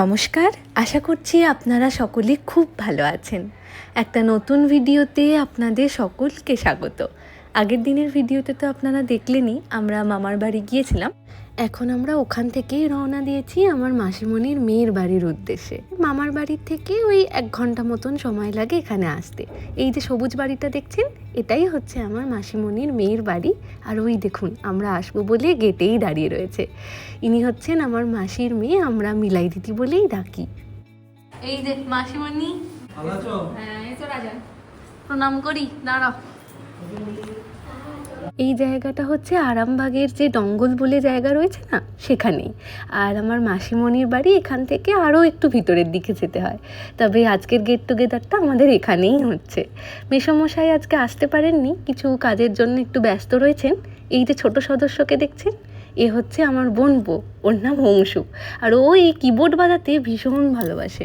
নমস্কার আশা করছি আপনারা সকলে খুব ভালো আছেন। একটা নতুন ভিডিওতে আপনাদের সকলকে স্বাগত। আগের দিনের ভিডিওতে তো আপনারা দেখলেনই আমরা মামার বাড়ি গিয়েছিলাম। এখন আমরা ওখান থেকেই রওনা দিয়েছি আমার মাসিমণির মেয়ের বাড়ির উদ্দেশ্যে। মামার বাড়ির থেকে ওই এক ঘণ্টা মতন সময় লাগে এখানে আসতে। এই যে সবুজ বাড়িটা দেখছেন এটাই হচ্ছে আমার মাসিমণির মেয়ের বাড়ি। আর ওই দেখুন আমরা আসব বলে গেটেই দাঁড়িয়ে রয়েছে। ইনি হচ্ছেন আমার মাসির মেয়ে আমরা মিলাই দিদি বলেই ডাকি। এই যে মাসিমণি। আছো? প্রণাম করি দাঁড়াও। এই জায়গাটা হচ্ছে আরামবাগের যে ডঙ্গল বলে জায়গা রয়েছে না, সেখানেই। আর আমার মাসিমণির বাড়ি এখান থেকে আরও একটু ভিতরের দিকে যেতে হয়। তবে আজকের গেট টুগেদারটা আমাদের এখানেই হচ্ছে। মেসমশাই আজকে আসতে পারেননি, কিছু কাজের জন্য একটু ব্যস্ত রয়েছেন। এই যে ছোট সদস্যকে দেখছেন, এ হচ্ছে আমার বোন বউ, ওর নাম অংশু আর ও এই কিবোর্ড বাজাতে ভীষণ ভালোবাসে।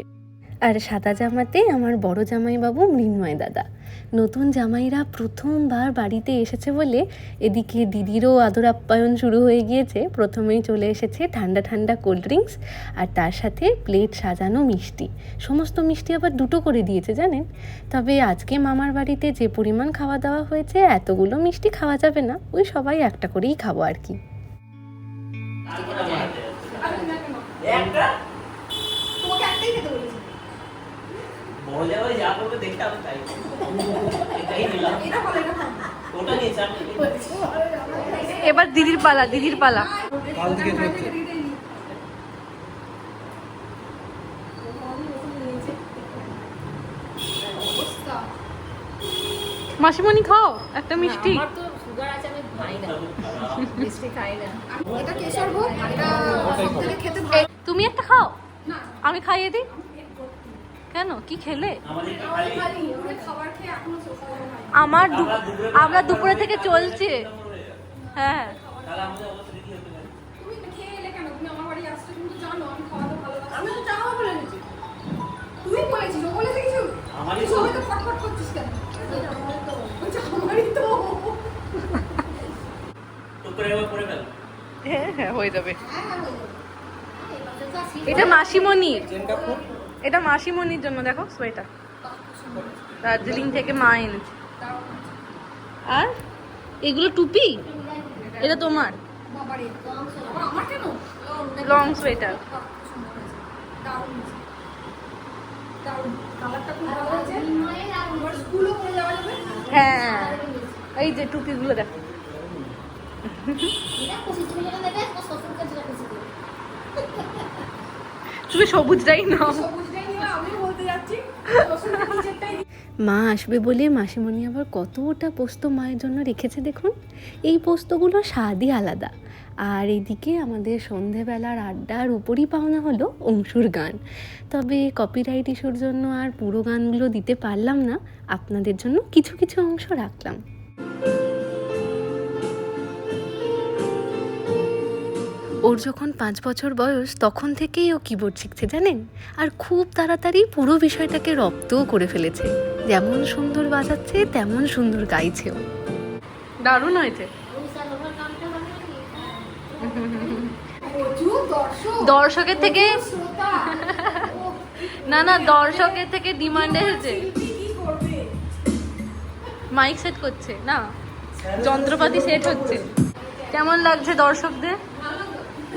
আর সাদা জামাতে আমার বড় জামাইবাবু মৃন্ময় দাদা। নতুন জামাইরা প্রথমবার বাড়িতে এসেছে বলে এদিকে দিদিরও আদর আপ্যায়ন শুরু হয়ে গিয়েছে। প্রথমেই চলে এসেছে ঠান্ডা ঠান্ডা কোল্ড ড্রিঙ্কস আর তার সাথে প্লেট সাজানো মিষ্টি। সমস্ত মিষ্টি আবার দুটো করে দিয়েছে, জানেন? তবে আজকে মামার বাড়িতে যে পরিমাণ খাওয়া দাওয়া হয়েছে, এতগুলো মিষ্টি খাওয়া যাবে না। ওই সবাই একটা করেই খাব আর কি। একটা? তোমাকে একটাই খেতে বলেছি। বড় জায়গায় যা করবে দেখে আমি তাই এটাই নিলাম। এটা ভালো এটা ভালো ওটা নিয়েছি আমি এবার দিদির পালা দিদির পালা। কাল থেকে মাসিমণি খাও একটা মিষ্টি। আমার তো সুগার আছে আমি খাই না। মিষ্টি খাই না। এটা কেশর ভোগ এটা সব খেতে ভালো তুমি একটা খাও? আমি খাইয়ে দিই? কেন? কি খেলে? আমার আমরা দুপুরে থেকে চলছে। হ্যাঁ। হ্যাঁ হ্যাঁ হয়ে যাবে। হ্যাঁ যাবে। এটা মাসিমণির। এটা মাসিমণির জন্য, দেখো সোয়েটার দার্জিলিং থেকে মা এনেছে। আর এগুলো টুপি? এটা তোমার? লং সোয়েটার হ্যাঁ এই যে টুপিগুলো দেখো। তুমি সবুজটাই নাও সবুজটাই নিয়ে আমি বলতে যাচ্ছি শ্বশুরের নিচেরটাই মা আসবে বলে মাসিমণি আবার কতটা পোস্ত মায়ের জন্য রেখেছে দেখুন? এই পোস্তগুলো স্বাদই আলাদা। আর এদিকে আমাদের সন্ধেবেলার আড্ডার উপরই পাওনা হলো অংশুর গান। তবে কপিরাইট ইস্যুর জন্য আর পুরো গানগুলো দিতে পারলাম না। আপনাদের জন্য কিছু কিছু অংশ রাখলাম। ওর যখন পাঁচ বছর বয়স তখন থেকেই ও কিবোর্ড শিখছে জানেন? আর খুব তাড়াতাড়ি পুরো বিষয়টাকে রপ্তও করে ফেলেছে। যেমন সুন্দর বাজাচ্ছে তেমন সুন্দর গাইছেও। দারুণ হয়েছে। দর্শকের থেকে না না দর্শকের থেকে ডিমান্ড এসেছে। শিল্পী কি করবে মাইক সেট করছে না? যন্ত্রপাতি সেট হচ্ছে। কেমন লাগছে দর্শকদের? না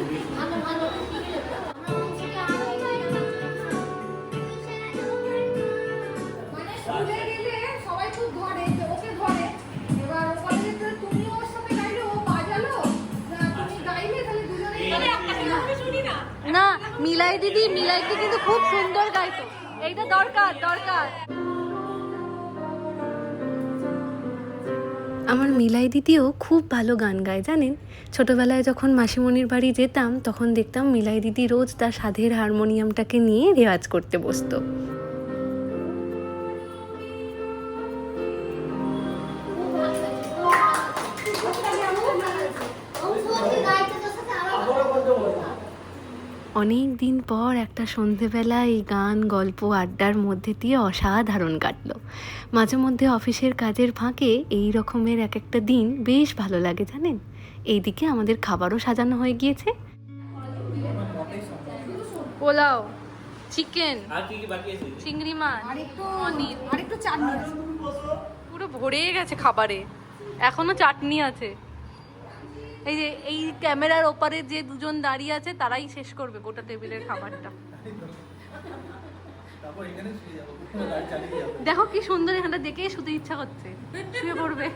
মিলাই দিদি মিলাই দিদি কিন্তু খুব সুন্দর গাইতো। এইটা দরকার দরকার। আমার মিলাই দিদিও খুব ভালো গান গায়, জানেন? ছোটবেলায় যখন মাসিমণির বাড়ি যেতাম, তখন দেখতাম মিলাই দিদি রোজ তার সাধের হারমোনিয়ামটাকে নিয়ে রেওয়াজ করতে বসতো। অনেক দিন পর একটা সন্ধেবেলা এই গান, গল্প, আড্ডার মধ্যে দিয়ে অসাধারণ কাটলো। মাঝে মধ্যে অফিসের কাজের ফাঁকে এই রকমের এক একটা দিন বেশ ভালো লাগে জানেন? এইদিকে আমাদের খাবারও সাজানো হয়ে গিয়েছে। পোলাও চিকেন আর কি কি বাকি আছে? চিংড়ি মাছ পনির। আর চাটনি পুরো ভরে গেছে খাবারে। এখনও চাটনি আছে। এই যে এই ক্যামেরার ওপারে যে দুজন দাঁড়িয়ে আছে তারাই শেষ করবে গোটা টেবিলের খাবারটা। দেখো কি সুন্দর এখানটা দেখে শুতে ইচ্ছা করছে। শুয়ে পড়বে।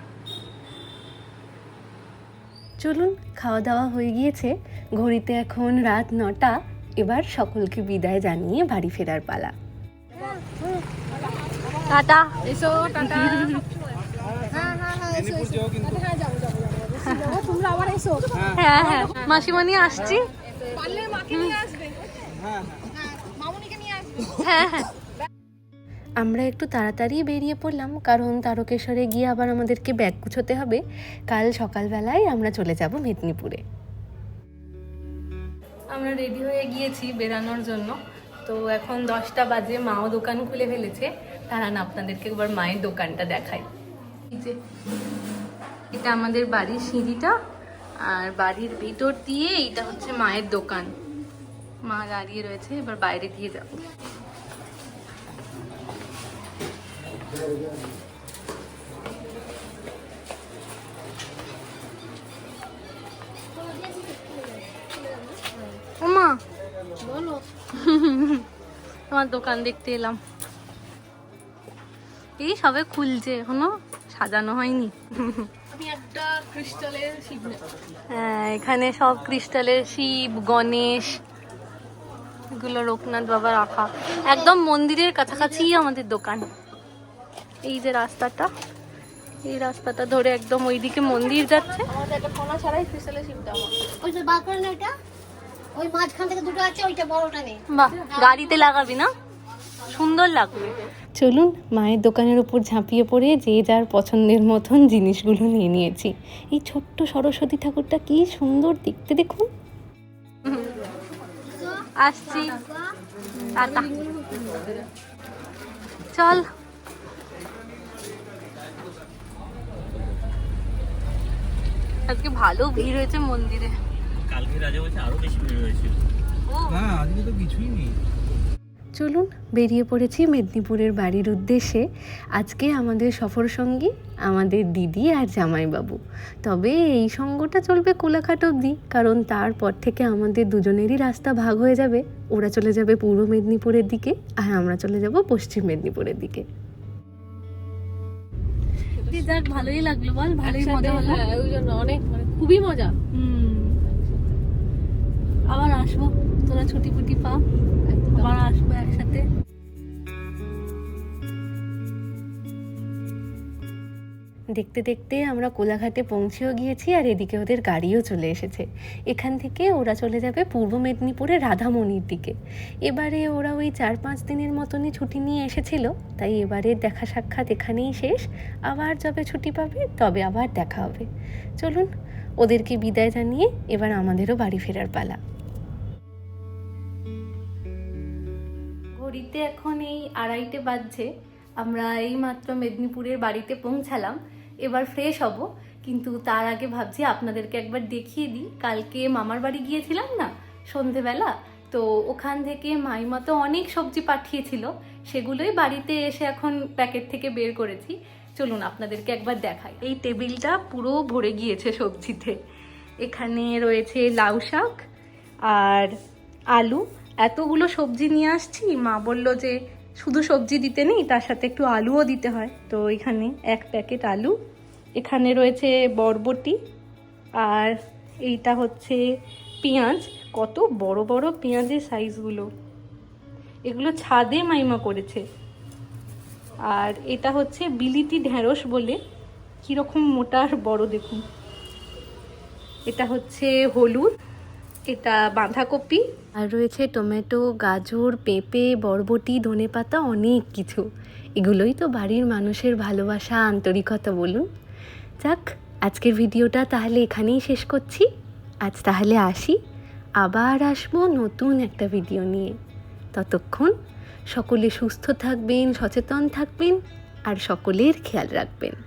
চলুন খাওয়া দাওয়া হয়ে গিয়েছে। ঘড়িতে এখন রাত নটা। এবার সকলকে বিদায় জানিয়ে বাড়ি ফেরার পালা। টাটা। এসো টাটা। হ্যাঁ হ্যাঁ হ্যাঁ হ্যাঁ হ্যাঁ হ্যাঁ। মাসিমণি আসছি। পারলে মাকে নিয়ে আসবে। হ্যাঁ মামুনিকে নিয়ে আসবে হ্যাঁ হ্যাঁ। আমরা একটু তাড়াতাড়ি বেরিয়ে পড়লাম কারণ তারকেশ্বরে গিয়ে আবার আমাদেরকে ব্যাগ গুছোতে হবে। কাল সকালবেলায় আমরা চলে যাব মেদিনীপুরে। আমরা রেডি হয়ে গিয়েছি বেরানোর জন্য। তো এখন দশটা বাজে মাও দোকান খুলে ফেলেছে। তারা না আপনাদেরকে একবার মায়ের দোকানটা দেখাই। এই যে এটা আমাদের বাড়ির সিঁড়িটা আর বাড়ির ভিতর দিয়ে এইটা হচ্ছে মায়ের দোকান। মা দাঁড়িয়ে রয়েছে এবার বাইরে দিয়ে যাব। বলো। তোমার দোকান দেখতে এলাম। এই সবে খুলছে এখনও সাজানো হয়নি। হ্যাঁ এখানে সব ক্রিস্টালের শিব গণেশ এগুলো লোকনাথ বাবা রাখা। একদম মন্দিরের কাছাকাছি আমাদের দোকান। এই যে রাস্তাটা, এই রাস্তাটা ধরে একদম ওইদিকে মন্দির যাচ্ছে। গাড়িতে লাগাবি না? সুন্দর লাগবে। চলুন, মায়ের দোকানের উপর ঝাঁপিয়ে পড়ে যে যার পছন্দের মতন জিনিসগুলো নিয়ে নিয়েছি। এই ছোট্ট সরস্বতী ঠাকুরটা কি সুন্দর দেখতে দেখুন। আসছি। টাটা। চল। আজকে ভালো ভিড় হয়েছে মন্দিরে। কালকে রাজা বলছে আরও বেশি ভিড় হয়েছিল। হ্যাঁ আজকে তো কিছুই নেই। চলুন বেরিয়ে পড়েছি মেদিনীপুরের বাড়ির উদ্দেশ্যে। আজকে আমাদের সফর সঙ্গী আমাদের দিদি আর জামাইবাবু। তবে এই সঙ্গটা চলবে কোলাঘাট অবধি কারণ তারপর থেকে আমাদের দুজনেরই রাস্তা ভাগ হয়ে যাবে। ওরা চলে যাবে পূর্ব মেদিনীপুরের দিকে আর আমরা চলে যাব পশ্চিম মেদিনীপুরের দিকে। যাক ভালোই লাগল বল ভালোই মজা হলো। হ্যাঁ ওই জন্য অনেক মানে খুবই মজা। হুম। আবার আসব। তোরা ছুটি ফুটি পা। দেখতে দেখতে আমরা কোলাঘাটে পৌঁছেও গিয়েছি আর এদিকে ওদের গাড়িও চলে এসেছে। এখান থেকে ওরা চলে যাবে পূর্ব মেদিনীপুরে রাধামণির দিকে। এবারে ওরা ওই চার পাঁচ দিনের মতনই ছুটি নিয়ে এসেছিল, তাই এবারে দেখা সাক্ষাৎ এখানেই শেষ। আবার যবে ছুটি পাবে, তবে আবার দেখা হবে। চলুন, ওদেরকে বিদায় জানিয়ে এবার আমাদেরও বাড়ি ফেরার পালা। ঘড়িতে এখন এই আড়াইটে বাজছে। আমরা এই মাত্র মেদিনীপুরের বাড়িতে পৌঁছালাম। এবার ফ্রেশ হব। কিন্তু তার আগে ভাবছি আপনাদেরকে একবার দেখিয়ে দিই। কালকে মামার বাড়ি গিয়েছিলাম না? সন্ধেবেলা। তো ওখান থেকে মাইমা তো অনেক সবজি পাঠিয়েছিল। সেগুলোই বাড়িতে এসে এখন প্যাকেট থেকে বের করেছি। চলুন আপনাদেরকে একবার দেখাই। এই টেবিলটা পুরো ভরে গিয়েছে সবজিতে। এখানে রয়েছে লাউ শাক আর আলু। এতগুলো সবজি নিয়ে আসছি। মা বলল যে শুধু সবজি দিতে নেই, তার সাথে একটু আলুও দিতে হয়। তো এখানে এক প্যাকেট আলু, এখানে রয়েছে বরবটি, আর এইটা হচ্ছে পেঁয়াজ। কত বড় বড় পেঁয়াজের সাইজগুলো। এগুলো ছাদে মাইমা করেছে। আর এটা হচ্ছে বিলিতি ঢ্যাঁড়স বলে। কীরকম মোটা আর বড় দেখুন। এটা হচ্ছে হলুদ। এটা বাঁধাকপি। আর রয়েছে টমেটো, গাজর, পেঁপে, বরবটি, ধনেপাতা, অনেক কিছু। এগুলোই তো বাড়ির মানুষের ভালোবাসা, আন্তরিকতা বলুন। যাক, আজকের ভিডিওটা তাহলে এখানেই শেষ করছি। আজ তাহলে আসি। আবার আসব নতুন একটা ভিডিও নিয়ে। ততক্ষণ সকলে সুস্থ থাকবেন, সচেতন থাকবেন, আর সকলের খেয়াল রাখবেন।